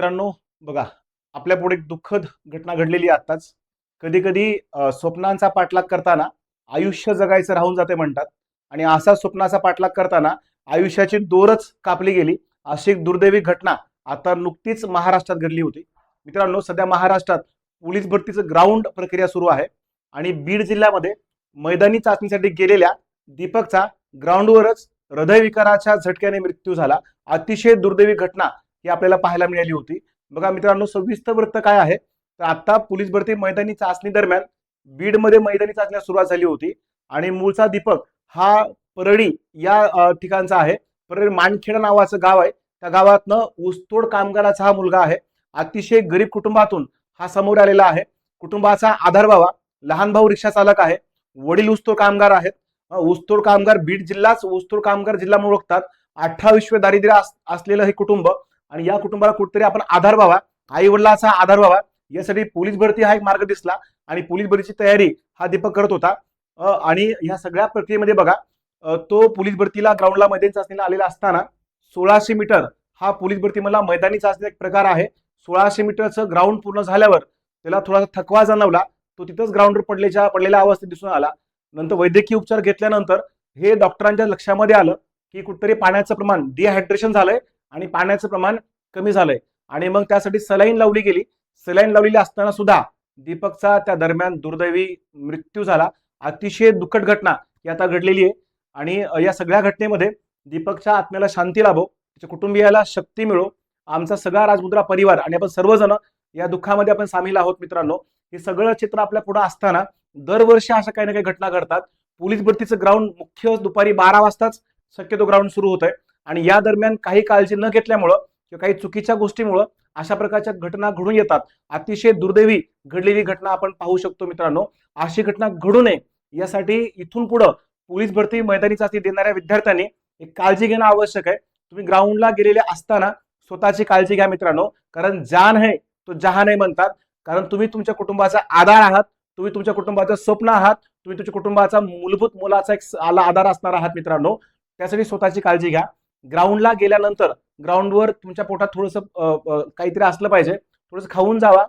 मित्रांनो बघा आपल्या पुढे एक दुःखद घटना घडलेली आत्ताच. कधी कधी स्वप्नांचा पाठलाग करताना आयुष्य जगायचं राहून जाते म्हणतात. आणि असा स्वप्नाचा पाठलाग करताना आयुष्याची दोरच कापली गेली. अशी एक दुर्दैवी घटना आता नुकतीच महाराष्ट्रात घडली होती. मित्रांनो सध्या महाराष्ट्रात पोलीस भरतीचं ग्राउंड प्रक्रिया सुरू आहे. आणि बीड जिल्ह्यामध्ये मैदानी चाचणीसाठी गेलेल्या दीपकचा ग्राउंडवरच हृदयविकाराच्या झटक्याने मृत्यू झाला. अतिशय दुर्दैवी घटना ही आपल्याला पाहायला मिळाली होती. बघा मित्रांनो सविस्तर वृत्त काय आहे? तर आता पोलीस भरती मैदानी चाचणी दरम्यान बीडमध्ये मैदानी चाचण्या सुरुवात झाली होती आणि मूळचा दीपक हा परळी या ठिकाणचा आहे. परळी मानखेडा नावाचं गाव आहे. त्या गावातनं ऊसतोड कामगाराचा हा मुलगा आहे. अतिशय गरीब कुटुंबातून हा समोर आलेला आहे. कुटुंबाचा आधार व्हावा लहान भाऊ रिक्षा चालक आहे. वडील ऊसतोड कामगार आहेत. ऊसतोड कामगार बीड जिल्हाच ऊसतोड कामगार जिल्हा म्हणून ओळखतात अठ्ठावीसवे दारिद्र्य अस- असलेलं हे कुटुंब आणि या कुटुंबाला कुठेतरी आपण आधार व्हावा. आई वडिलाचा आधार व्हावा. यासाठी पोलीस भरती हा एक मार्ग दिसला. आणि पोलीस भरतीची तयारी हा दीपक करत होता. आणि ह्या सगळ्या प्रक्रियेमध्ये बघा तो पोलीस भरतीला ग्राउंडला मैदानी चाचणीला आलेला असताना सोळाशे मीटर हा पोलीस भरती मला मैदानी चाचणीचा एक प्रकार आहे. सोळाशे मीटरचं ग्राउंड पूर्ण झाल्यावर त्याला थोडासा थकवा जाणवला. तो तिथंच ग्राउंडवर पडल्याच्या पडलेल्या अवस्थेत दिसून आला. नंतर वैद्यकीय उपचार घेतल्यानंतर हे डॉक्टरांच्या लक्षामध्ये आलं की कुठेतरी पाण्याचं प्रमाण डिहायड्रेशन झालंय. आणि पाण्याचं प्रमाण कमी झालंय. आणि मग त्यासाठी सलाईन लावली गेली. सलाईन लावलेली असताना सुद्धा दीपकचा त्या दरम्यान दुर्दैवी मृत्यू झाला. अतिशय दुःखद घटना ही आता घडलेली आहे. आणि या सगळ्या घटनेमध्ये दीपकच्या आत्म्याला शांती लाभो त्याच्या कुटुंबियाला शक्ती मिळो आमचा सगळा राजमुद्रा परिवार आणि आपण सर्वजण या दुःखामध्ये आपण सामील आहोत मित्रांनो. हे सगळं चित्र आपल्या पुढे असताना दरवर्षी अशा काही ना काही घटना घडतात. पोलीस भरतीचं ग्राउंड मुख्य दुपारी बारा वाजताच शक्यतो ग्राउंड सुरू होत आहे आणि या दरम्यान काही काळजी न घेतल्यामुळं किंवा काही चुकीच्या गोष्टीमुळं अशा प्रकारच्या घटना घडून येतात. अतिशय दुर्दैवी घडलेली घटना आपण पाहू शकतो मित्रांनो. अशी घटना घडू नये यासाठी इथून पुढं पोलीस भरती मैदानी चाचणी देणाऱ्या विद्यार्थ्यांनी एक काळजी घेणं आवश्यक आहे. तुम्ही ग्राउंडला गेलेले असताना स्वतःची काळजी घ्या मित्रांनो. कारण जान है तो जहान आहे म्हणतात. कारण तुम्ही तुमच्या कुटुंबाचा आधार आहात तुम्ही तुमच्या कुटुंबाचं स्वप्न आहात तुम्ही तुमच्या कुटुंबाचा मूलभूत मुलाचा एक आला आधार असणार आहात मित्रांनो. त्यासाठी स्वतःची काळजी घ्या. ग्राउंडला गेल्यानंतर ग्राउंडवर तुमच्या पोटात थोडंसं काहीतरी असलं पाहिजे. थोडंसं खाऊन जावा.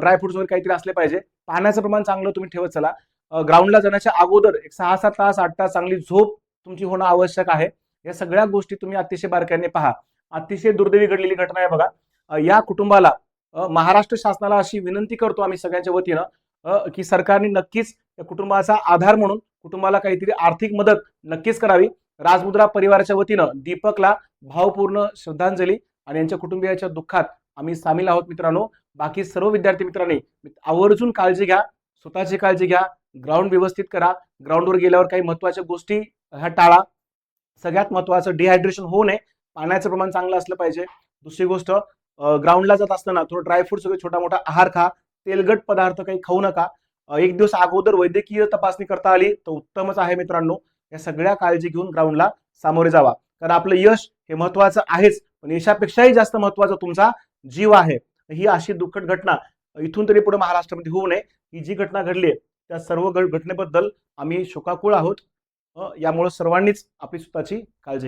ड्रायफ्रुट्स वगैरे काहीतरी असले पाहिजे. पाण्याचं प्रमाण चांगलं तुम्ही ठेवत चला. ग्राउंडला जाण्याच्या अगोदर एक सहा सात तास आठ तास चांगली झोप तुमची होणं आवश्यक आहे. या सगळ्या गोष्टी तुम्ही अतिशय बारकाईने पहा. अतिशय दुर्दैवी घडलेली घटना आहे बघा. या कुटुंबाला महाराष्ट्र शासनाला अशी विनंती करतो आम्ही सगळ्यांच्या वतीनं की सरकारने नक्कीच या कुटुंबाचा आधार म्हणून कुटुंबाला काहीतरी आर्थिक मदत नक्कीच करावी. राजमुद्रा परिवाराच्या वतीनं दीपकला भावपूर्ण श्रद्धांजली आणि यांच्या कुटुंबियाच्या दुःखात आम्ही सामील आहोत मित्रांनो. बाकी सर्व विद्यार्थी मित्रांनी आवर्जून काळजी घ्या स्वतःची काळजी घ्या ग्राउंड व्यवस्थित करा. ग्राउंडवर गेल्यावर काही महत्त्वाच्या गोष्टी ह्या टाळा. सगळ्यात महत्वाचं डिहायड्रेशन होऊ नये. पाण्याचं प्रमाण चांगलं असलं पाहिजे. दुसरी गोष्ट ग्राउंडला जात असताना थोडं ड्रायफ्रूट वगैरे छोटा मोठा आहार खा. तेलगट पदार्थ काही खाऊ नका. एक दिवस अगोदर वैद्यकीय तपासणी करता आली तर उत्तमच आहे मित्रांनो. या सगळ्या काळजी घेऊन ग्राउंडला सामोरे जावा. कारण आपलं यश हे महत्वाचं आहेच पण यशापेक्षाही जास्त महत्त्वाचा तुमचा जीव आहे. ही अशी दुःखद घटना इथून तरी पुढे महाराष्ट्रामध्ये होऊ नये. ही जी घटना घडली आहे त्या सर्व घटनेबद्दल आम्ही शोकाकुळ आहोत. यामुळे सर्वांनीच आपली स्वतःची काळजी